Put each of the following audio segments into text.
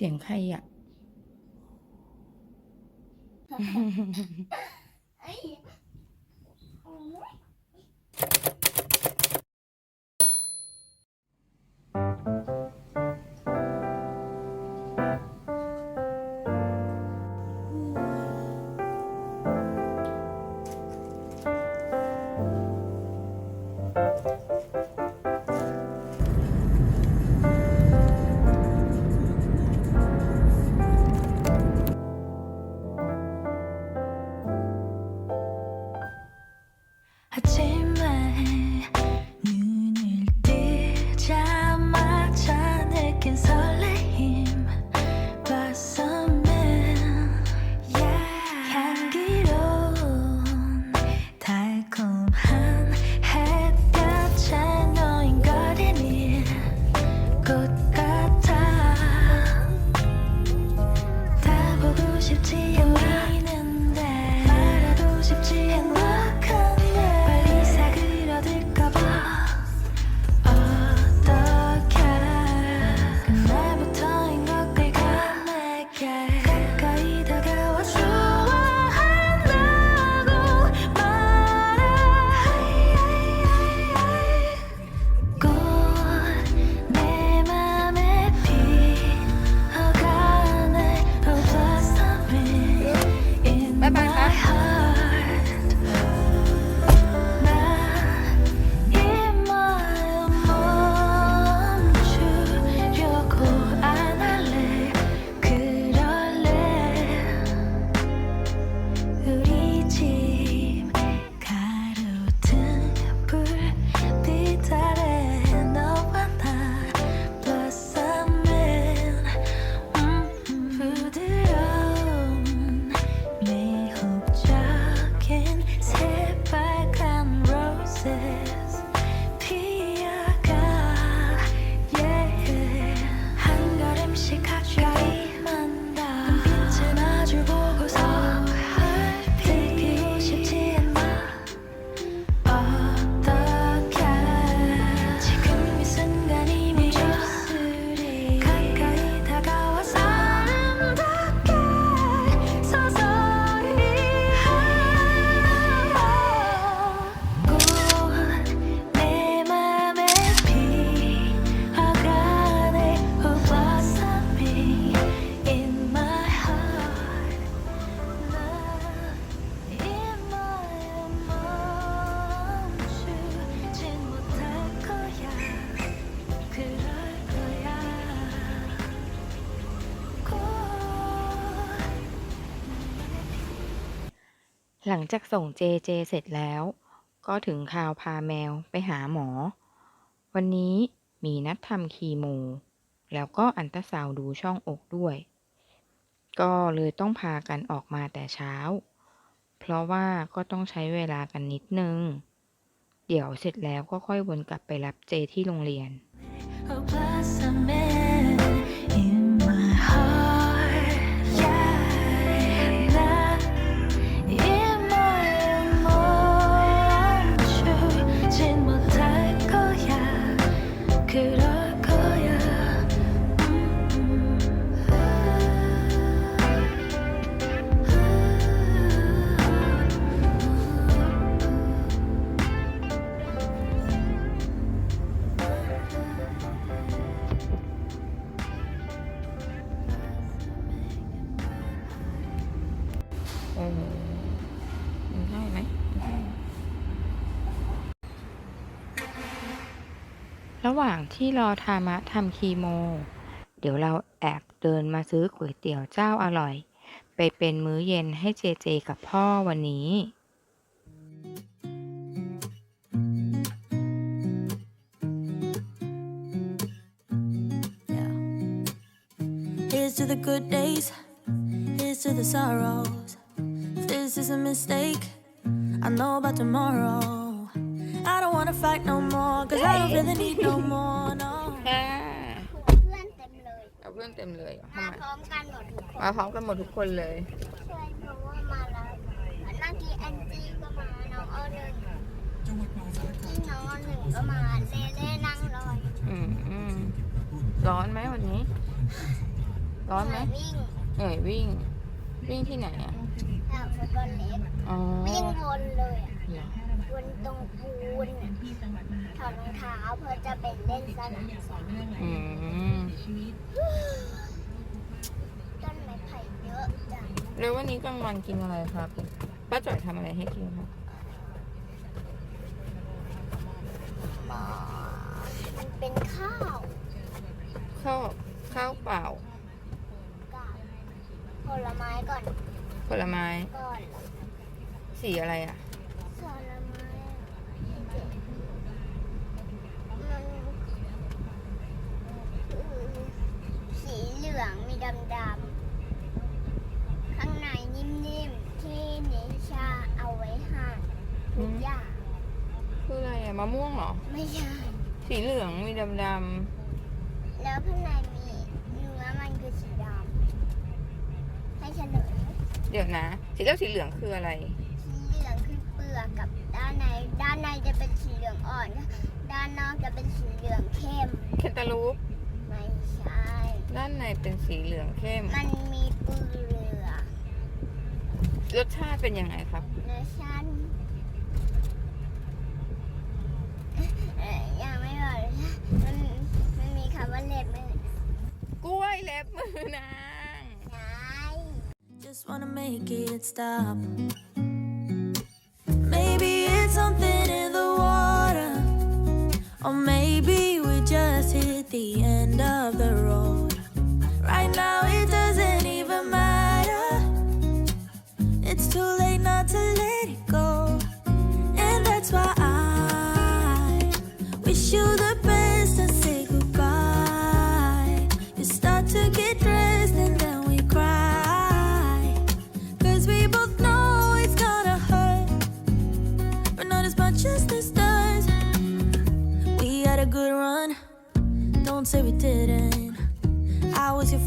เสียงใครอะ หลังจากส่งเจเจเสร็จแล้ว ก็ถึงคราวพาแมวไปหาหมอ วันนี้มีนัดทำคีโม แล้วก็อันตราซาวด์ดูช่องอกด้วย ก็เลยต้องพากันออกมาแต่เช้า เพราะว่าก็ต้องใช้เวลากันนิดนึง เดี๋ยวเสร็จแล้วก็ค่อยวนกลับไปรับเจที่โรงเรียน โอ้โหมันใช่ไหมระหว่างที่รอทามะทำคีโม เดี๋ยวเราแอบเดินมาซื้อก๋วยเตี๋ยวเจ้าอร่อย ไปเป็นมื้อเย็นให้เจเจกับพ่อวันนี้ Here's to the good days, here's to the sorrows. If this is a mistake, I know about tomorrow. I don't wanna fight no more, cause I don't really need no more, no. เพื่อนเต็มเลยเพื่อนเต็มเลยเหรอเอามาทำไมพร้อมกันหมดทุกคนมาพร้อมกันหมดทุกคนเลย ช่วยดูว่ามาแล้วเมื่อกี้แอนจี้ก็มา น้องอ้อหนึ่งที่น้องอ้อหนึ่งก็มาเล่เล่นั่งรออยู่อืมอืมร้อนไหมวันนี้รร้อนไหม วิ่งเหนื่อยวิ่ง วิ่งที่ไหนอะแถวฟุตบอลเล็กอ๋อวิ่งวนเลยอะเหรอวนตรงปูนอะถอดรองเท้าเพื่อจะไปเล่นสนามบอลอืมต้นไม้ไผ่เยอะจังแล้ววันนี้กลางวันกินอะไรครับป้าจ่อยทำอะไรให้กินครับ หมอมันเป็นข้าว ข้าวข้าวเปล่า กับผลไม้ก่อน ผลไม้ ก่อน สีอะไรอะผลไม้มันคือสีเหลืองมีดำดำๆข้างในนิ่มๆ ที่นิชาเอาไว้หั่นทุกอย่างคืออะไรอะมะม่วงเหรอ ไม่ใช่ สีเหลืองมีดำดแล้วข้างในมีเนื้อมันคือสีดำให้เฉลยำเดี๋ยวนะ สีแล้วสีเหลืองคืออะไร ลือกกับด้านใน ด้านในจะเป็นสีเหลืองอ่อน ด้านนอกจะเป็นสีเหลืองเข้ม แคนตาลูป ไม่ใช่ ด้านในเป็นสีเหลืองเข้ม มันมีเปลือกรสชาติเป็นยังไงครับ เนื้อชั้นเอ่อยังไม่บอกเลยนะมันมันมีคำว่าเล็บไหมกล้วยเล็บมือนางใช่ Just wanna make it stop. It's something in the water. Or maybe we just hit the end of the road.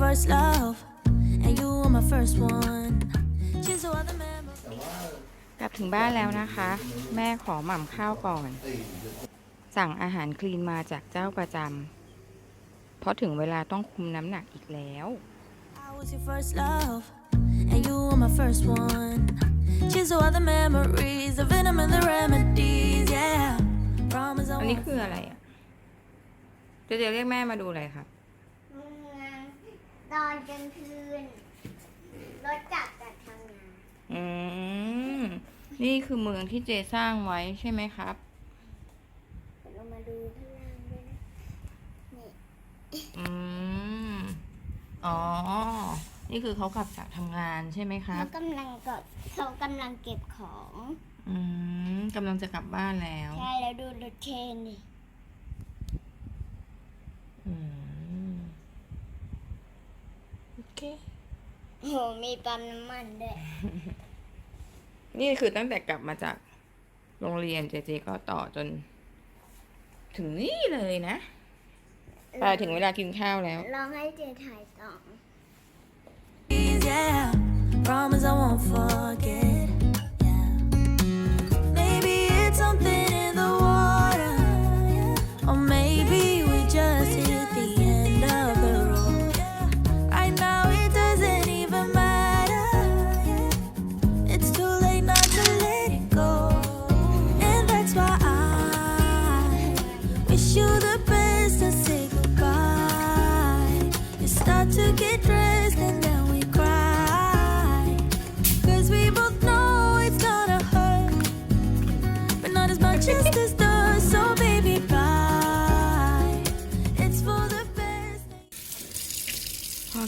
First love, and you were my first one. Cheers to all the memories. กลับถึงบ้านแล้วนะคะ แม่ขอหม่ำข้าวก่อน สั่งอาหารคลีนมาจากเจ้าประจำเพราะถึงเวลาต้องคุมน้ำหนักอีกแล้ว I was your first love, and you were my first one. Cheers to all the memories, the venom and the remedies, yeah. Promise I อันนี้ won't คืออะไรอะ เดี๋ยวเดี๋ยวเรียกแม่มาดูอะไรครับเมือง ตอนกลางคืนรถจักรจะทำงานอืม นี่คือเมืองที่เจสร้างไว้ใช่ไหมครับเดี๋ยวเรามาดูข้างล่างด้วยนะนี่อืม อ๋อ นี่คือเขากลับจากทำงานใช่ไหมครัเขาบ กำลังกดเขากำลังเก็บของ อืมกำลังจะกลับบ้านแล้ว ใช่แล้วดูรถเชนดิ อืม โอ เคโอ้โหมีปั๊มน้ำมันด้วย นี่คือตั้งแต่กลับมาจากโรงเรียนเจเจก็ต่อจน ถึงนี่เลยนะไปถึงเวลากินข้าวแล้ว ลองให้เจถ่ายต่อ yeah. Promise I won't forget.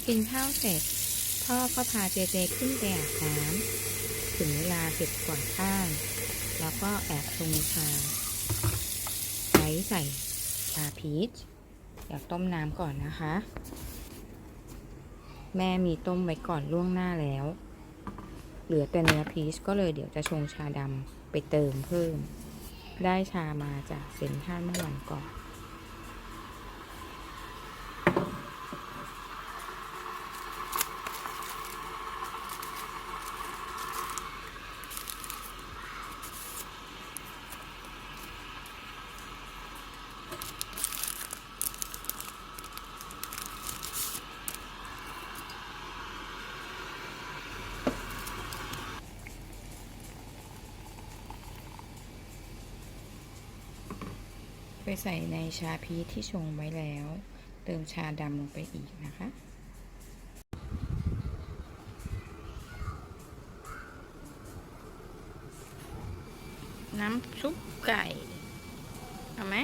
กินข้าวเสร็จ พ่อก็พาเจเจขึ้นไปอาบน้ำถึงเวลาเก็บกวาดบ้าน แล้วก็แอบชงชาไว้ใส่ชาพีชอยากต้มน้ำก่อนนะคะ แม่มีต้มไว้ก่อนล่วงหน้าแล้ว เหลือแต่เนื้อพีชก็เลยเดี๋ยวจะชงชาดำไปเติมเพิ่ม ได้ชามาจากเซ็นทรัลเมื่อวันก่อน ใส่ในชาพีชที่ชงไว้แล้ว เติมชาดำลงไปอีกนะคะ น้ำซุปไก่ เอาไหม